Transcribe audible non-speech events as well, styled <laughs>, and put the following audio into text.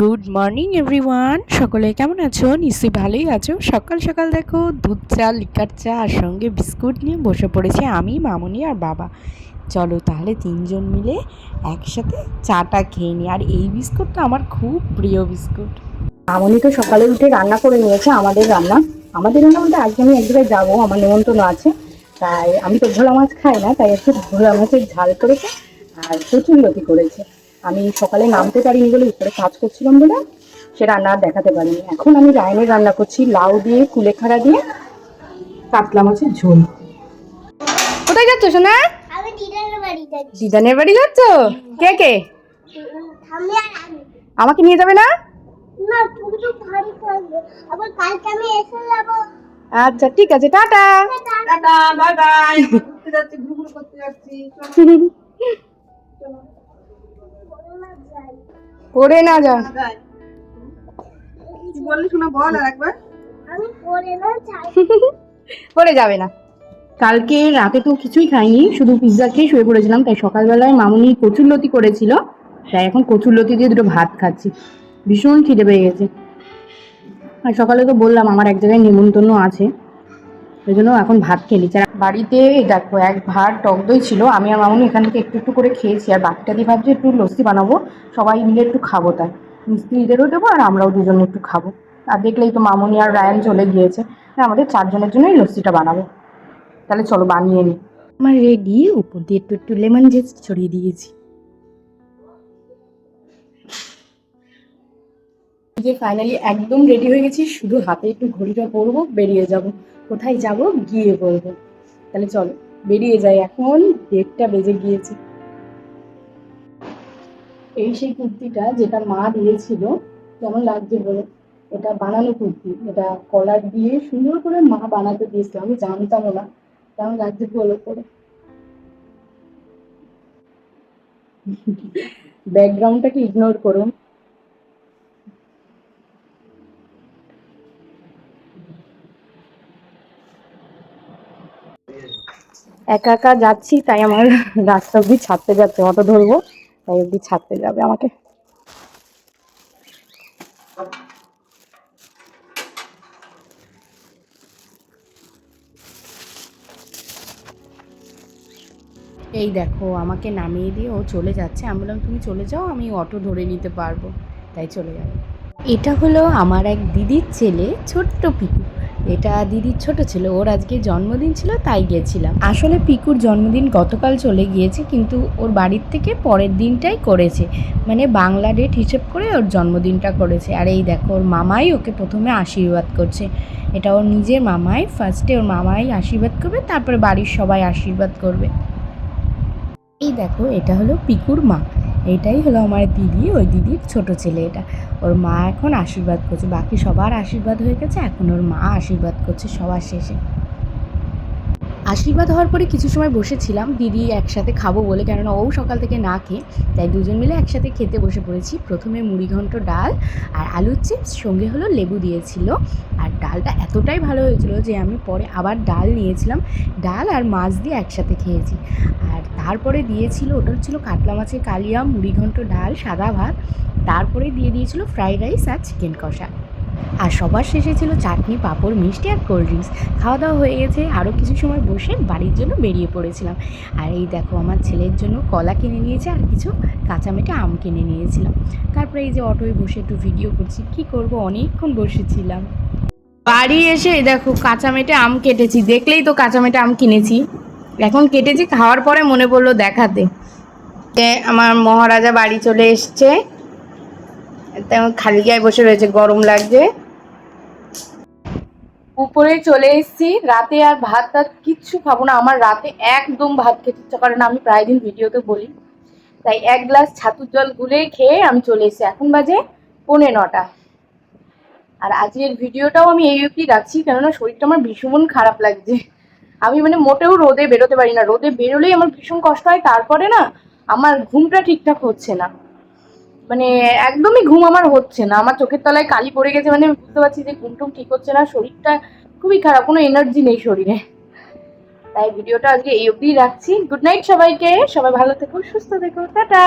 Good morning everyone সকলে কেমন আছো? নিশ্চয়ই ভালোই আছো। সকাল সকাল দেখো, দুধ চা, লিকার চা, আর সঙ্গে বিস্কুট নিয়ে বসে পড়েছি আমি, মামুনি আর বাবা। চলো তাহলে তিনজন মিলে একসাথে চাটা খেয়ে নিই আর এই বিস্কুটটা আমার খুব প্রিয় বিস্কুট। মামনি তো সকালে উঠে রান্না করে নিয়েছে আমাদের রান্না। আমাদের রান্না বলতে আজকে আমি এক জায়গায় যাব, আমার নিমন্ত্রণ আছে। তাই আমি তো ভোলা মাছ খাই না, তাই একটু ভোলা মাছের ঝাল করেছে, আর প্রচুর লতি করেছে। আমি সকালে নামতে পারিনি বলে উপরে কাজ করছিলাম বলে সে রান্না আর দেখাতে পারিনি। এখন আমি রায়নের রান্না করছি লাউ দিয়ে কুলেখাড়া দিয়ে কাতলা মাছের ঝোল। কোথায় যাচ্ছ সোনা? দিদানের বাড়ি যাচ্ছ? কে কে? আমাকে নিয়ে যাবে না? না তুমি তো ভারী থাকবে আবার কালকে আমি এসে যাব। আচ্ছা ঠিক আছে টাটা। টাটা। Bye bye. যাচ্ছি করতে যাচ্ছি। <laughs> পড়ে না যা। কি বললি শোনা বল আর একবার। আমি পরে না <laughs> পড়ে যাবে না। কালকে রাতে তো কিছুই খাইনি শুধু পিৎজা খেয়ে শুয়ে পড়েছিলাম তাই সকালবেলায় মামুনি কচুরলতি করেছিল তাই এখন কচুরলতি দিয়ে দুটো ভাত খাচ্ছি। ভীষণ খিদে পেয়ে গেছে। আর সকালে তো বললাম আমার এক জায়গায় নিমন্ত্রণ আছে ওই জন্য এখন ভাত খেয়ে নিচ্ছি আর বাড়িতে দেখো এক ভাত টক দই ছিল। আমি আর মামুনি এখান থেকে একটু একটু করে খেয়েছি। আর বাকিটা দিয়ে ভাবছি একটু লস্যি বানাবো। সবাই মিলে একটু খাব তাই। মিস্ত্রিদেরও দেবো আর আমরাও দুজনে একটু খাব। আর দেখলেই তো মামুনি আর রায়ান চলে গিয়েছে। আমাদের চারজনের জন্যই লস্যিটা বানাবো। তাহলে চলো বানিয়ে নিই আমার রেডি। উপর দিয়ে একটু একটু লেমন জেস্ট ছড়িয়ে দিয়েছি। যে ফাইনালি একদম রেডি হয়ে গেছি। শুধু হাতে একটু ঘড়িটা পরবো বেরিয়ে যাব। কোথায় যাব গিয়ে বলব। তাহলে চলো, বেরিয়ে যাই। এখন ডেটটা বেজে গিয়েছে। এই সেই কুর্তিটা যেটা মা দিয়েছিল, কেমন লাগছে বলো? এটা বানানো কুর্তি, এটা কলার দিয়ে সুন্দর করে মা বানাতে দিয়েছিল, আমি জানতামও না। কেমন লাগছে বলো করে ব্যাকগ্রাউন্ডটাকে ইগনোর করুন একা একা যাচ্ছি, তাই আমার <laughs> রাস্তা অব্দি ছাড়তে যাচ্ছে, অটো ধরবো, তাই অব্দি ছাড়তে যাবে আমাকে। এই দেখো, আমাকে নামিয়ে দিয়ে ও চলে যাচ্ছে। আমি বললাম, তুমি চলে যাও, আমি অটো ধরে নিতে পারব। তাই চলে যাব এটা হলো আমার এক দিদির ছেলে, ছোট্ট পিকু এটা দিদির ছোট ছিল, ওর আজকে জন্মদিন ছিল, তাই গিয়েছিলাম আসলে পিকুর জন্মদিন গতকাল চলে গিয়েছে, কিন্তু ওর বাড়ির থেকে পরের দিনটাই করেছে। মানে বাংলা ডেট হিসেব করে ওর জন্মদিনটা করেছে। আর এই দেখো, ওর মামাই ওকে প্রথমে আশীর্বাদ করছে। এটা ওর নিজের মামাই ফার্স্টে ওর মামাই আশীর্বাদ করবে, তারপরে বাড়ির সবাই আশীর্বাদ করবে। এই দেখো, এটা হলো পিকুর মা। এটাই হলো আমার দিদি, ওই দিদির ছোট ছেলে এটা। ওর মা এখন আশীর্বাদ করছে, বাকি সবার আশীর্বাদ হয়ে গেছে, এখন ওর মা আশীর্বাদ করছে সবার শেষে। আশীর্বাদ হওয়ার পরে কিছু সময় বসেছিলাম, দিদি একসাথে খাব বলে, কেননা ও সকাল থেকে না খেয়ে, তাই দুজন মিলে একসাথে খেতে বসে পড়েছি। প্রথমে মুড়িঘণ্ট ডাল আর আলুর চিপস, সঙ্গে হলো লেবু দিয়েছিল। আর ডালটা এতটাই ভালো হয়েছিল যে আমি পরে আবার ডাল নিয়েছিলাম। ডাল আর মাছ দিয়ে একসাথে খেয়েছি। আর তারপরে দিয়েছিল, ওটা হচ্ছিল কাতলা মাছের কালিয়া মুড়িঘণ্ট ডাল, সাদা ভাত। তারপরে দিয়ে দিয়েছিল ফ্রাইড রাইস আর চিকেন কষা। আর সবার শেষে ছিল চাটনি, পাঁপড়, মিষ্টি আর কোল্ড ড্রিঙ্কস। খাওয়া দাওয়া হয়ে গেছে আরও কিছু সময় বসে বাড়ির জন্য বেরিয়ে পড়েছিলাম। আর এই দেখো, আমার ছেলের জন্য কলা কিনে নিয়েছে আর কিছু কাঁচা মেটে আম কিনে নিয়েছিলাম। তারপরে এই যে অটোয় বসে একটু ভিডিও করছি, কি করব? অনেকক্ষণ বসেছিলাম। বাড়ি এসে দেখো কাঁচা মেটে আম কেটেছি। দেখলেই তো কাঁচা মেটে আম কিনেছি। এখন কেটেছি, খাওয়ার পরে মনে পড়ল দেখাতে। আমার মহারাজা বাড়ি চলে এসছে। তেমন খালি গায়ে বসে রয়েছে, গরম লাগছে। উপরে চলে এসেছি, রাতে আর ভাত টাত কিচ্ছু খাব না। আমার রাতে একদম ভাত খেতে ইচ্ছা করে না, আমি প্রায় দিন ভিডিওতে বলি। তাই এক গ্লাস ছাতুর জল গুলে খেয়ে আমি চলে এসেছি। এখন বাজে পৌনে নটা। আর আজকের ভিডিওটাও আমি এই অবধি রাখছি, কেননা শরীরটা আমার ভীষণ খারাপ লাগছে। আমি মানে মোটেও রোদে বেরোতে পারি না। রোদে বেরোলেই আমার ভীষণ কষ্ট হয়, তারপরে না আমার ঘুমটা ঠিকঠাক হচ্ছে না। মানে একদমই ঘুম আমার হচ্ছে না। আমার চোখের তলায় কালি পড়ে গেছে মানে বুঝতে পারছি যে ঘুম টুম ঠিক হচ্ছে না, শরীরটা খুবই খারাপ, কোনো এনার্জি নেই শরীরে। তাই ভিডিওটা আজকে এই অবধি রাখছি। গুড নাইট সবাইকে, সবাই ভালো থেকো, সুস্থ থেকো, টাটা!